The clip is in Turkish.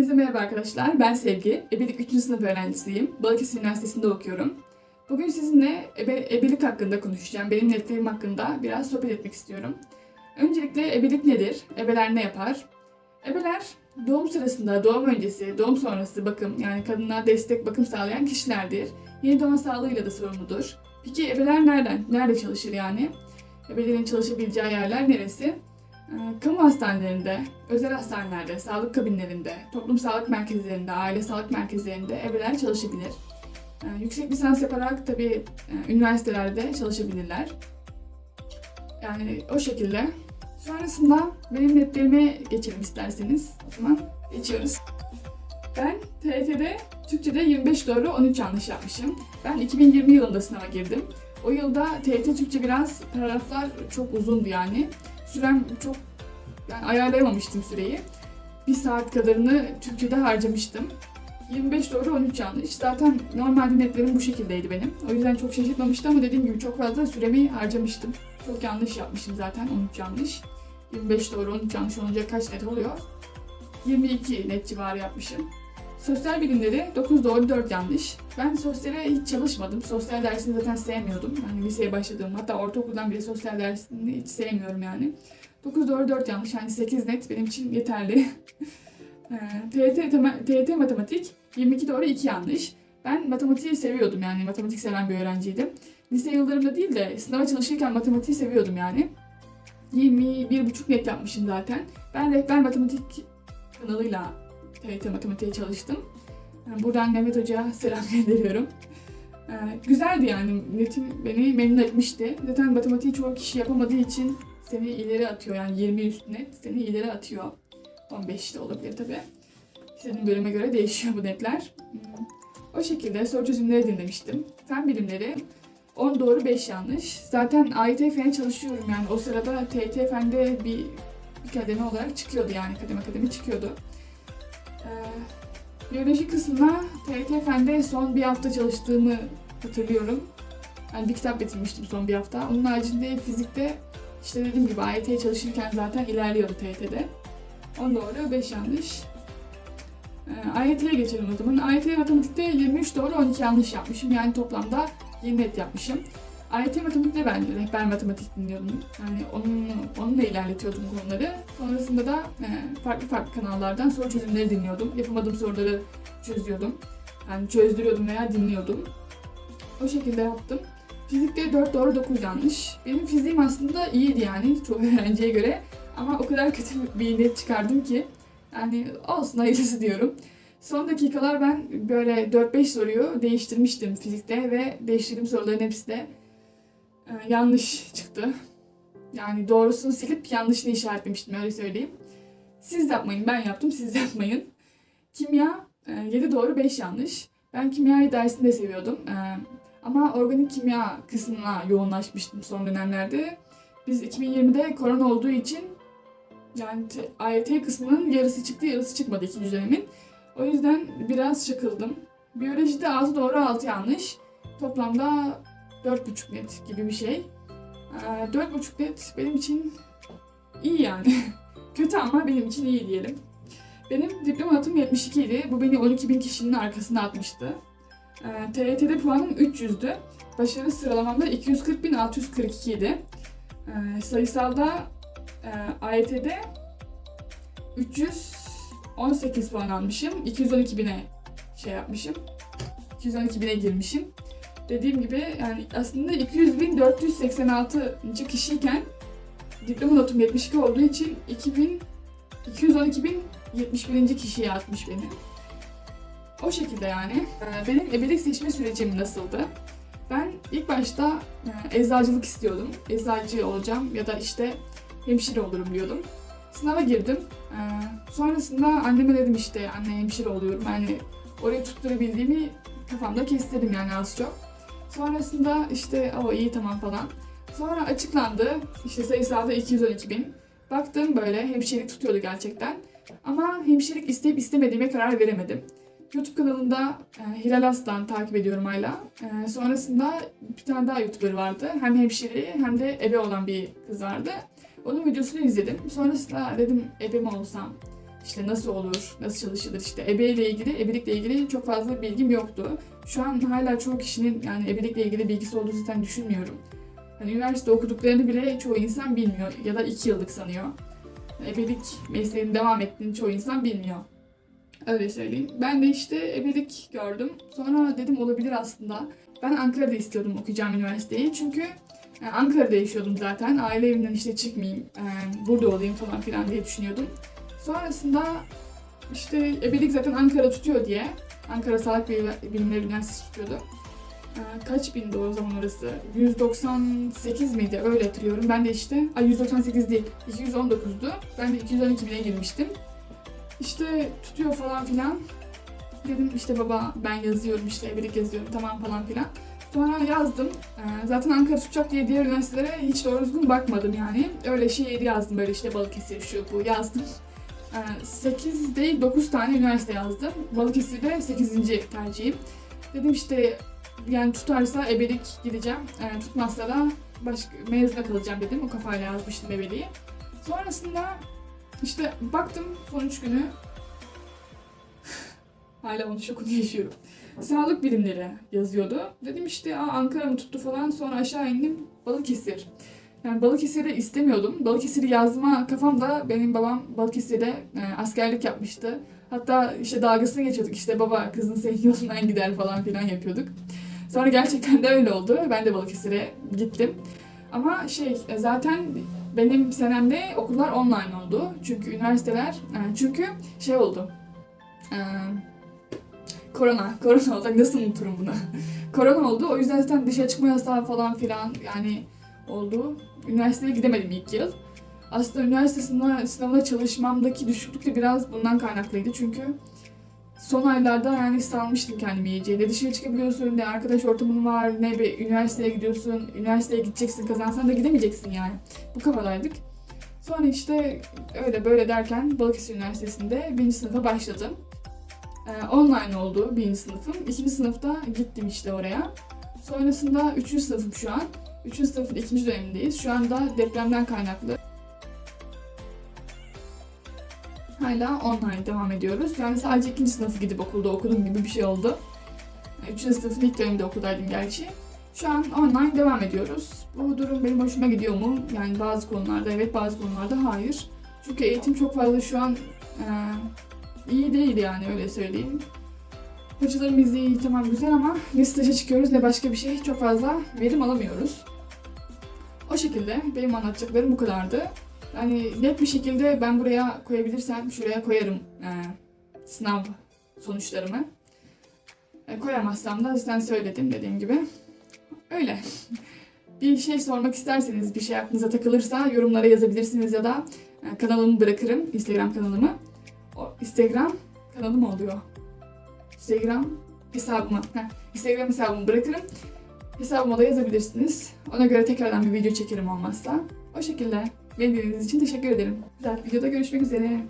Hepinize merhaba arkadaşlar. Ben Sevgi. Ebelik 3. sınıf öğrencisiyim. Balıkesir Üniversitesi'nde okuyorum. Bugün sizinle ebe, ebelik hakkında konuşacağım. Benim netlerim hakkında biraz sohbet etmek istiyorum. Öncelikle ebelik nedir? Ebeler ne yapar? Ebeler doğum sırasında, doğum öncesi, doğum sonrası bakım yani kadına destek bakım sağlayan kişilerdir. Yeni doğan sağlığıyla da sorumludur. Peki ebeler nereden? Nerede çalışır yani? Ebelerin çalışabileceği yerler neresi? Ee, Kamu hastanelerinde, özel hastanelerde, sağlık kabinlerinde, toplum sağlık merkezlerinde, aile sağlık merkezlerinde ebeler çalışabilir. Ee, Yüksek lisans yaparak tabii e, üniversitelerde çalışabilirler. Yani o şekilde. Sonrasında benim netlerime geçelim isterseniz. O zaman geçiyoruz. Ben TYT'de Türkçe'de 25 doğru 13 yanlış yapmışım. Ben 2020 yılında sınava girdim. O yılda TYT Türkçe biraz paragraflar çok uzundu yani. Sürem çok yani ayarlayamamıştım süreyi. Bir saat kadarını Türkçe'de harcamıştım. 25 doğru 13 yanlış. Zaten normalde netlerim bu şekildeydi benim. O yüzden çok şaşırtmamıştı ama dediğim gibi çok fazla süremi harcamıştım. Çok yanlış yapmışım zaten 13 yanlış. 25 doğru 13 yanlış olunca kaç net oluyor? 22 net civarı yapmışım. Sosyal bilimleri 9 doğru 4 yanlış. Ben sosyale hiç çalışmadım. Sosyal dersini zaten sevmiyordum. Yani liseye başladığım hatta ortaokuldan bile sosyal dersini hiç sevmiyorum yani. 9 doğru 4 yanlış yani 8 net benim için yeterli. Ee, TYT, tema- TYT matematik 22 doğru 2 yanlış. Ben matematiği seviyordum yani matematik seven bir öğrenciydim. Lise yıllarımda değil de sınava çalışırken matematiği seviyordum yani. 21,5 net yapmışım zaten. Ben rehber matematik kanalıyla TYT matematiğe çalıştım. Yani buradan Mehmet Hoca'ya selam gönderiyorum. Ee, güzeldi yani netim beni memnun etmişti. Zaten matematiği çoğu kişi yapamadığı için seni ileri atıyor yani 20 üst net seni ileri atıyor. 15 de olabilir tabi. İstediğin bölüme göre değişiyor bu netler. Hmm. O şekilde soru çözümleri dinlemiştim. Fen bilimleri 10 doğru 5 yanlış. Zaten AYT fen çalışıyorum yani o sırada TYT fende bir, bir kademe olarak çıkıyordu yani kademe kademe çıkıyordu. Ee, biyoloji kısmına TYT fende son bir hafta çalıştığımı hatırlıyorum. Yani bir kitap bitirmiştim son bir hafta. Onun haricinde fizikte işte dediğim gibi AYT'ye çalışırken zaten ilerliyordu TYT'de. 10 doğru 5 yanlış. Ee, AYT'ye geçelim o zaman. AYT matematikte 23 doğru 12 yanlış yapmışım. Yani toplamda 20 net yapmışım. AYT matematikte ben rehber matematik dinliyordum. Yani onun, onunla ilerletiyordum konuları. Sonrasında da e, farklı farklı kanallardan soru çözümleri dinliyordum. Yapamadığım soruları çözüyordum. Yani çözdürüyordum veya dinliyordum. O şekilde yaptım. Fizikte 4 doğru 9 yanlış. Benim fiziğim aslında iyiydi yani çoğu öğrenciye göre. Ama o kadar kötü bir net çıkardım ki. Yani olsun hayırlısı diyorum. Son dakikalar ben böyle 4-5 soruyu değiştirmiştim fizikte ve değiştirdiğim soruların hepsi de yanlış çıktı. Yani doğrusunu silip yanlışını işaretlemiştim öyle söyleyeyim. Siz de yapmayın ben yaptım siz de yapmayın. Kimya e, 7 doğru 5 yanlış. Ben kimyayı dersinde seviyordum. E, ama organik kimya kısmına yoğunlaşmıştım son dönemlerde. Biz 2020'de korona olduğu için yani AYT kısmının yarısı çıktı yarısı çıkmadı ikinci dönemin. O yüzden biraz çakıldım. Biyolojide 6 doğru 6 yanlış. Toplamda 4,5 net gibi bir şey. Ee, 4,5 net benim için iyi yani. Kötü ama benim için iyi diyelim. Benim diploma notum 72 idi. Bu beni 12.000 kişinin arkasına atmıştı. Ee, TYT'de puanım 300'dü. Başarı sıralamamda 240.642 idi. Ee, sayısalda e, AYT'de 318 puan almışım. 212 bine şey yapmışım. 212 bine girmişim. Dediğim gibi yani aslında 200.486. kişiyken diploma notum 72 olduğu için 2000 212.071. kişiye atmış beni. O şekilde yani. Ee, Benim ebelik seçme sürecim nasıldı? Ben ilk başta e, eczacılık istiyordum. Eczacı olacağım ya da işte hemşire olurum diyordum. Sınava girdim. Ee, sonrasında anneme dedim işte anne hemşire oluyorum. Yani orayı tutturabildiğimi kafamda kestirdim yani az çok. Sonrasında işte o iyi tamam falan. Sonra açıklandı. İşte sayısalda 212 bin. Baktım böyle hemşirelik tutuyordu gerçekten. Ama hemşirelik isteyip istemediğime karar veremedim. YouTube kanalında e, Hilal Aslan takip ediyorum hala. E, sonrasında bir tane daha YouTuber vardı. Hem hemşire hem de ebe olan bir kız vardı. Onun videosunu izledim. Sonrasında dedim ebe mi olsam işte nasıl olur, nasıl çalışılır işte ebeyle ilgili, ebelikle ilgili çok fazla bilgim yoktu. Şu an hala çoğu kişinin yani ebelikle ilgili bilgisi olduğunu zaten düşünmüyorum. Hani üniversite okuduklarını bile çoğu insan bilmiyor ya da iki yıllık sanıyor. Ebelik mesleğini devam ettiğini çoğu insan bilmiyor. Öyle söyleyeyim. Ben de işte ebelik gördüm. Sonra dedim olabilir aslında. Ben Ankara'da istiyordum okuyacağım üniversiteyi. Çünkü yani Ankara'da yaşıyordum zaten. Aile evinden işte çıkmayayım, e, burada olayım falan filan diye düşünüyordum. Sonrasında işte ebelik zaten Ankara tutuyor diye. Ankara Sağlık Bil- Bilimleri Üniversitesi tutuyordu. E, Kaç bindi o zaman orası? 198 miydi? Öyle hatırlıyorum. Ben de işte, ay 198 değil, 219'du. Ben de 212 bine girmiştim. İşte tutuyor falan filan. Dedim işte baba ben yazıyorum işte ebelik yazıyorum tamam falan filan. Sonra yazdım. Ee, zaten Ankara tutacak diye diğer üniversitelere hiç doğru düzgün bakmadım yani. Öyle şehir yazdım böyle işte Balıkesir şu bu yazdım. Ee, 8 değil 9 tane üniversite yazdım. Balıkesir de 8. tercihim. Dedim işte yani tutarsa ebelik gideceğim. Ee, tutmazsa da başka mezuna kalacağım dedim. O kafayla yazmıştım ebeliği. Sonrasında işte baktım son üç günü hala onun şokunu yaşıyorum. Sağlık bilimleri yazıyordu. Dedim işte Aa, Ankara mı tuttu falan sonra aşağı indim Balıkesir. Yani Balıkesir'i istemiyordum. Balıkesir'i yazma kafamda benim babam Balıkesir'de e, askerlik yapmıştı. Hatta işte dalgasını geçiyorduk işte baba kızın senin yolundan gider falan filan yapıyorduk. Sonra gerçekten de öyle oldu. Ben de Balıkesir'e gittim. Ama şey e, zaten benim senemde okullar online oldu. Çünkü üniversiteler, e, çünkü şey oldu. E, korona, korona oldu. Nasıl unuturum bunu? korona oldu. O yüzden zaten dışarı çıkma yasağı falan filan yani oldu. Üniversiteye gidemedim ilk yıl. Aslında üniversite sınavına, çalışmamdaki düşüklük de biraz bundan kaynaklıydı. Çünkü son aylarda yani salmıştım kendimi iyice. Ne dışarı çıkabiliyorsun, ne arkadaş ortamın var, ne bir üniversiteye gidiyorsun. Üniversiteye gideceksin, kazansan da gidemeyeceksin yani. Bu kafadaydık. Sonra işte öyle böyle derken Balıkesir Üniversitesi'nde birinci sınıfa başladım. Ee, online oldu birinci sınıfım. İkinci sınıfta gittim işte oraya. Sonrasında üçüncü sınıfım şu an. Üçüncü sınıfın ikinci dönemindeyiz. Şu anda depremden kaynaklı hala online devam ediyoruz. Yani sadece ikinci sınıfı gidip okulda okudum gibi bir şey oldu. Üçüncü sınıfın ilk döneminde okuldaydım gerçi. Şu an online devam ediyoruz. Bu durum benim hoşuma gidiyor mu? Yani bazı konularda evet, bazı konularda hayır. Çünkü eğitim çok fazla şu an e, iyi değil yani öyle söyleyeyim. Hocalarımız iyi, tamam güzel ama ne staja çıkıyoruz ne başka bir şey çok fazla verim alamıyoruz. O şekilde benim anlatacaklarım bu kadardı. Yani net bir şekilde ben buraya koyabilirsem şuraya koyarım e, sınav sonuçlarımı. E, koyamazsam da zaten söyledim dediğim gibi. Öyle. bir şey sormak isterseniz, bir şey aklınıza takılırsa yorumlara yazabilirsiniz ya da e, kanalımı bırakırım, Instagram kanalımı. O Instagram kanalı mı oluyor? Instagram hesabımı, heh, Instagram hesabımı bırakırım. Hesabıma da yazabilirsiniz. Ona göre tekrardan bir video çekerim olmazsa. O şekilde. Beni dinlediğiniz için teşekkür ederim. Bir dahaki videoda görüşmek üzere.